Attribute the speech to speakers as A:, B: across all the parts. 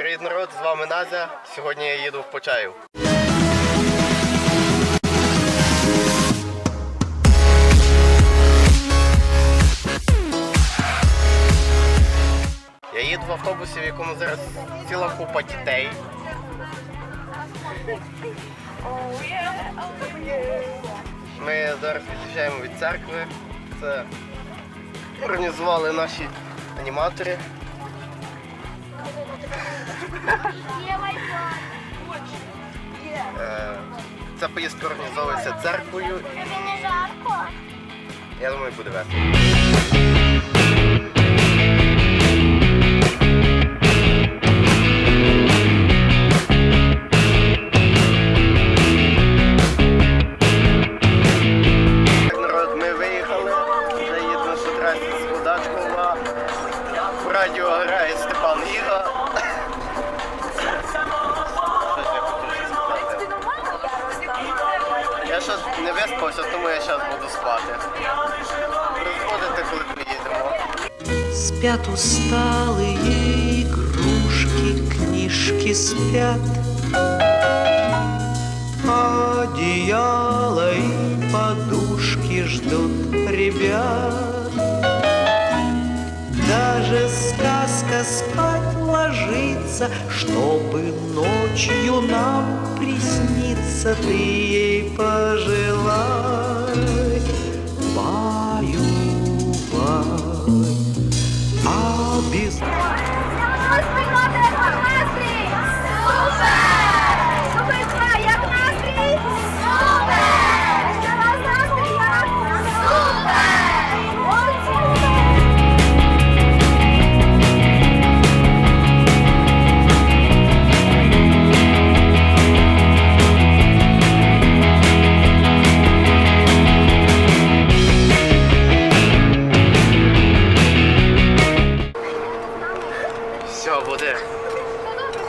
A: Привіт, народ, з вами Назя. Сьогодні я їду в Почаїв. Я їду в автобусі, в якому зараз ціла купа дітей. Ми зараз від'їжджаємо від церкви. Це організували наші аніматори. Е, Ця поїздка організовується церквою
B: Тобі не жарко?
A: я думаю, буде весело. Не виспався, тому я зараз буду спати. Розходите, коли приїдемо.
C: Спят усталые игрушки, книжки спят. Одеяло и подушки ждут ребят. Даже сказка спать ложится, чтобы ночью нам присниться, ты ей
B: love.
A: Все, буде.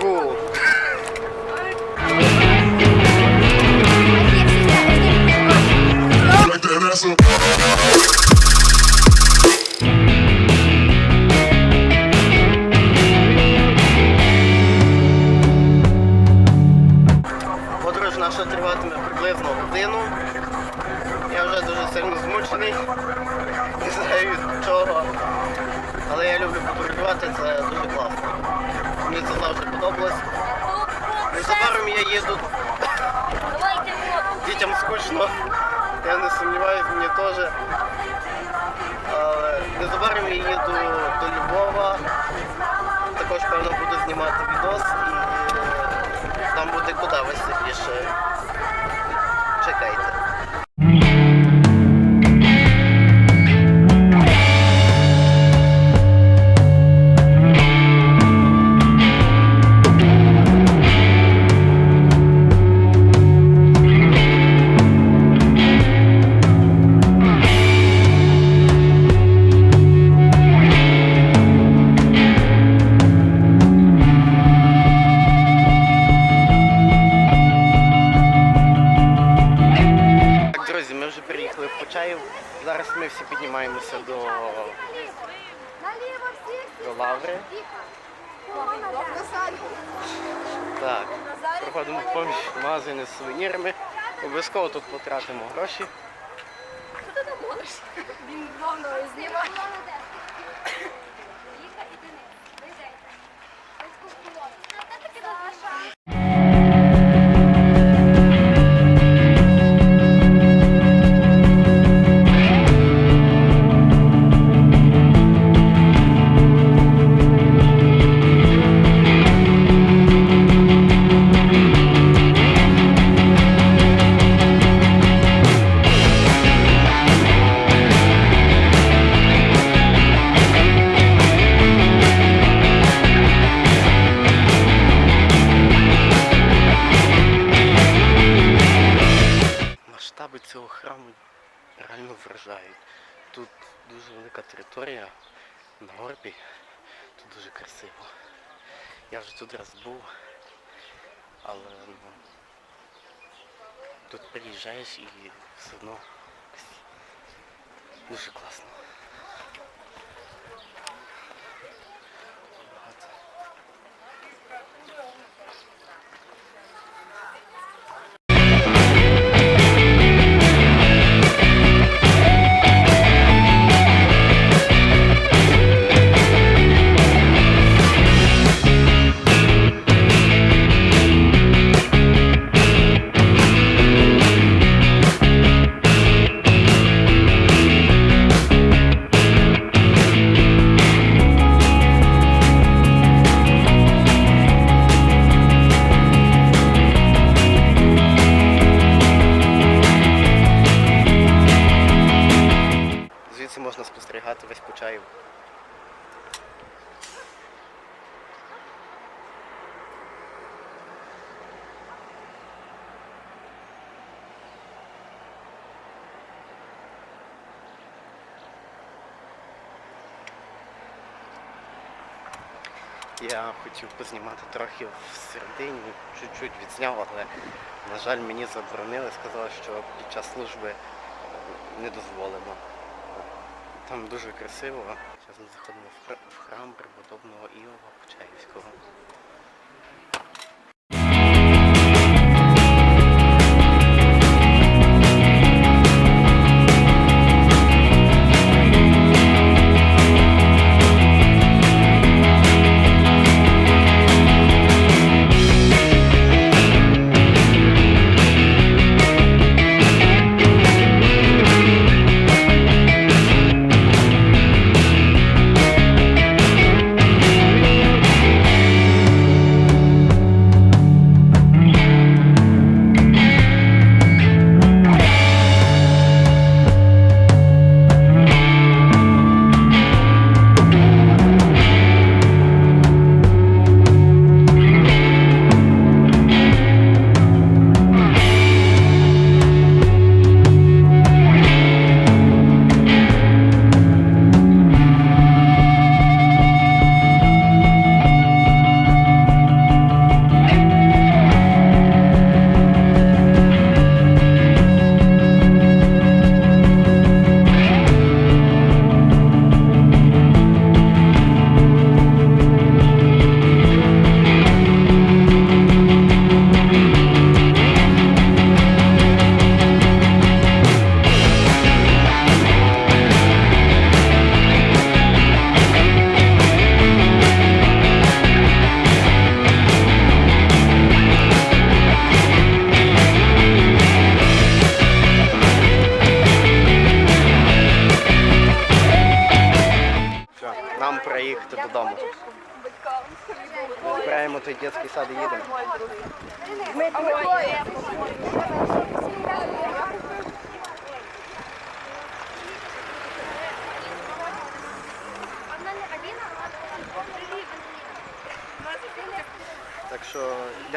A: Кул.
D: like that ass up.
A: Незабаром я їду. Дітям скучно. Я не сумніваюсь, мені теж. Незабаром я їду до Львова. Також, певно, буду знімати відос і е, там буде куди веселіше. Чекайте.
B: Він повною знімає. таки
A: Масштаби Я хотів познімати трохи всередині, чуть-чуть відзняв, але, на жаль, мені заборонили, сказали, що під час служби е, не дозволено. Там дуже красиво. Зараз ми заходимо в храм преподобного Іова Почаївського.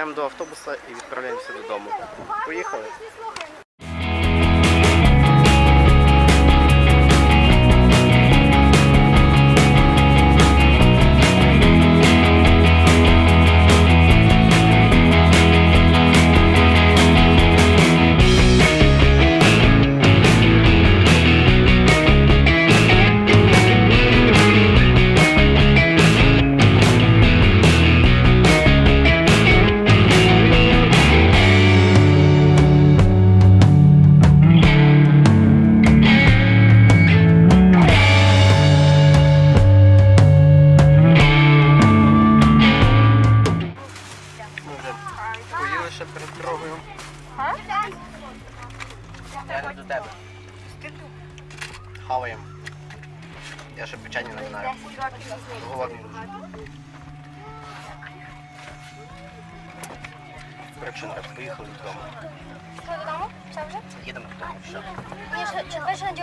A: Йдемо до автобуса і відправляємося додому. Поїхали.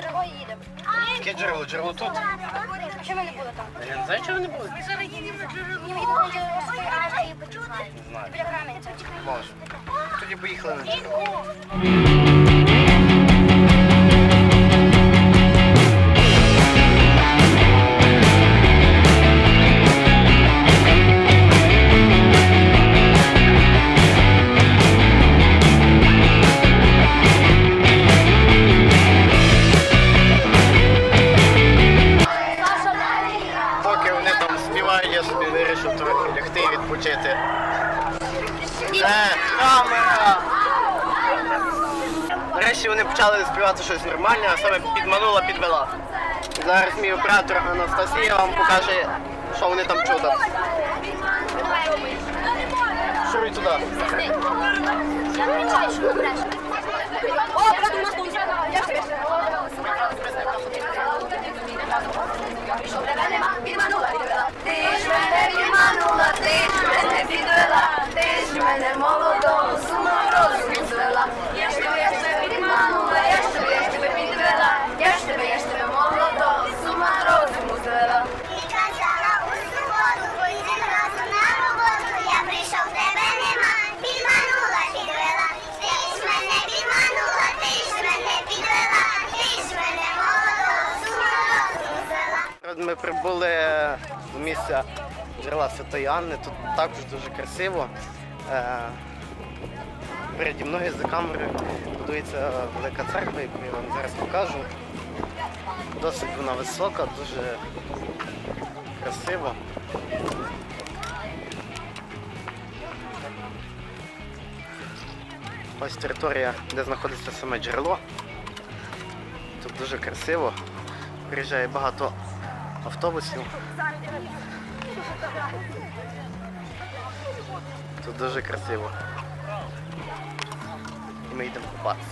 B: Джерело їдемо.
A: Яке джерело? Джерело тут.
B: Чи ми не були там?
A: Я не знаю, чого не
B: були. Ми зараз їдемо на джерело собі аж і почекаємо.
A: Не знаю.
B: Біля Кременця.
A: Може. Тоді поїхали на джерело. Я собі вирішив трохи лягти і відпочити. Е, камера! Нарешті вони почали співати щось нормальне, а саме підманула, підвела. Зараз мій оператор Анастасія вам покаже, що вони там чудо. Шуруй туди.
B: О, брат, у нас тут. Я ще Підманула, підвела. Ти ж мене підманула, ти ж мене підвела, ти ж мене молодого сумного розуму звела. Я ж тебе, я ж тебе підманула, я ж тебе, я ж тебе підвела, я ж тебе, я ж тебе молодого сумного розуму звела.
E: І казала у суботу, вийди разом на роботу, я прийшов, тебе нема, підманула, підвела, ти ж мене підманула, ти ж мене підвела, ти ж мене молодого, сумного звела.
A: Ми прибули до місця джерела Святої Анни. Тут також дуже красиво. Е, Переді мною за камерою будується велика церква, яку я вам зараз покажу. Досить вона висока, дуже красиво. Ось територія, де знаходиться саме джерело. Тут дуже красиво. Приїжджає багато автобусів. Тут дуже красиво. І ми йдемо купатися.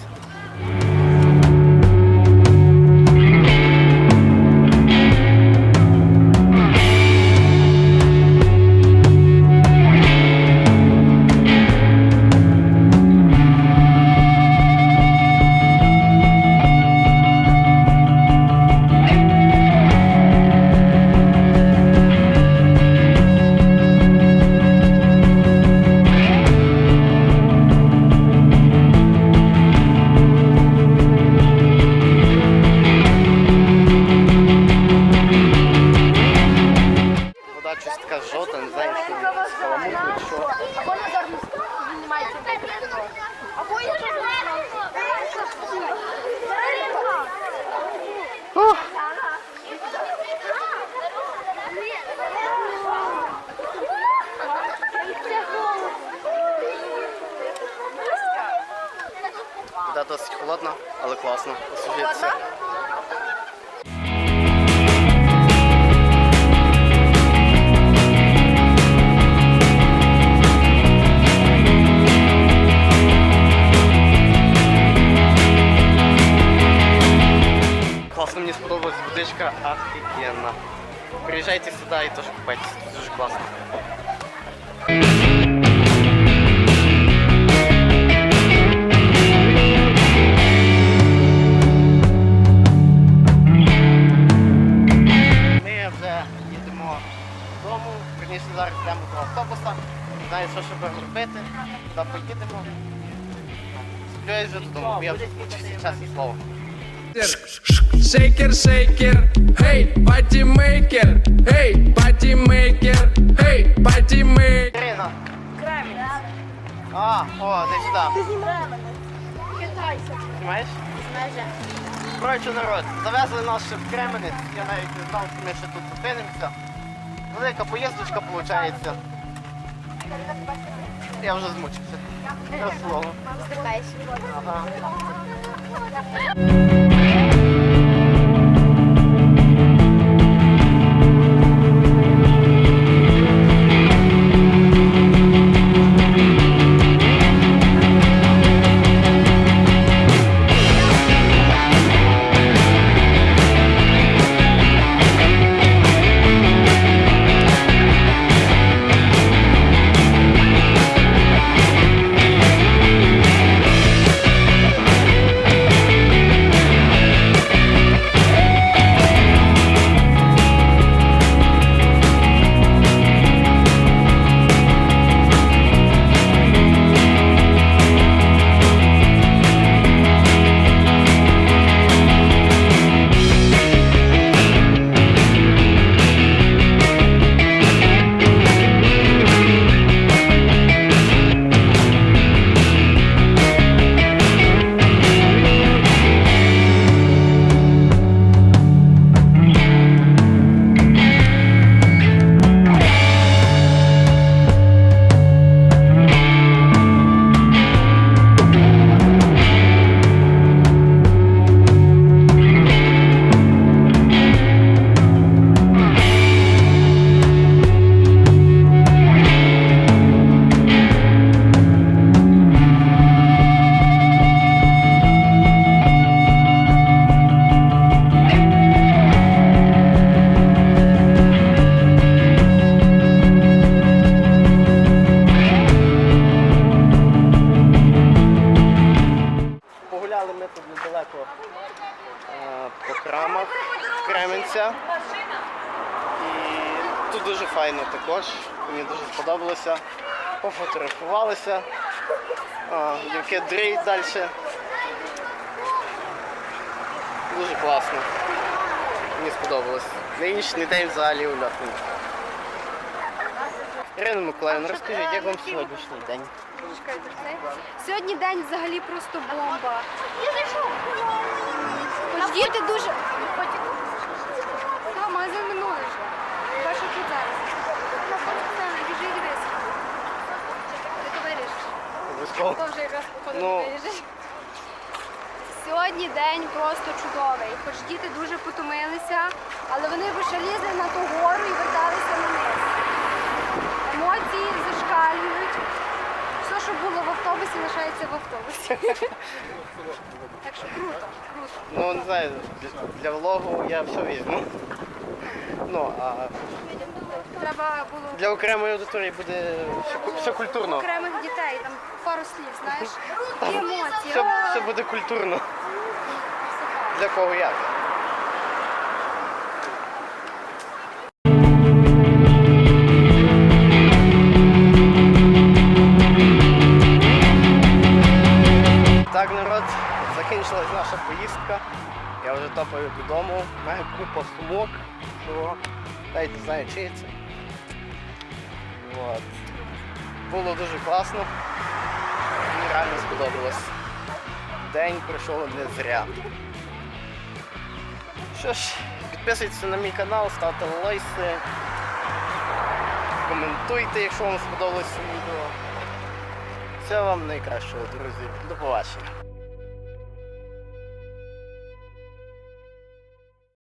A: Сюди і теж тут дуже класно. Ми вже їдемо додому, верніше зараз йдемо до автобуса. Не знаю, що ще будемо робити, куди поїдемо. Сподіваюсь вже додому, я вже змучився, чесне слово.
F: Шейкер, шейкер, гей, патімейкер, гей, патімейкер, гей, патімейкер.
A: А, о, де сюди. Знімаєш? Коротше, народ, завезли нас ще в Кременець, я навіть не знав, що ми ще тут зупинимося. Велика поїздочка виходить. Я вже змучився. Я слово. Ага. Дівки дриють далі. Дуже класно. Мені сподобалось. Нинішній день взагалі ульотний. Ірина Миколаївна, розкажіть, як вам сьогоднішній день?
B: Сьогодні день взагалі просто бомба. Діти дуже. Та, магазин минулий вже. Хіба що тут зараз. Біжи і дивись. Ти то вирішиш.
A: Обов'язково.
B: То вже якраз походу
A: Ну.
B: Сьогодні день просто чудовий. Хоч діти дуже потомилися, але вони ще лізли на ту гору і верталися на низ. Емоції зашкалюють. Все, що було в автобусі, лишається в автобусі. Так що круто, круто.
A: Ну, не знаю, для- для влогу я все візьму. Ну, а
B: Треба було
A: для окремої аудиторії буде все, ку- все культурно.
B: окремих дітей, там пару слів, знаєш, і емоції.
A: Все, все буде культурно. Для кого як. Так, народ, закінчилась наша поїздка. Я вже топаю додому. У мене купа сумок. Всього. Навіть не знаю, чиї це. От. Було дуже класно. Мені реально сподобалось. День пройшов не зря. Що ж, підписуйтесь на мій канал, ставте лайки, коментуйте, якщо вам сподобалось відео. Всього вам найкращого, друзі. До побачення.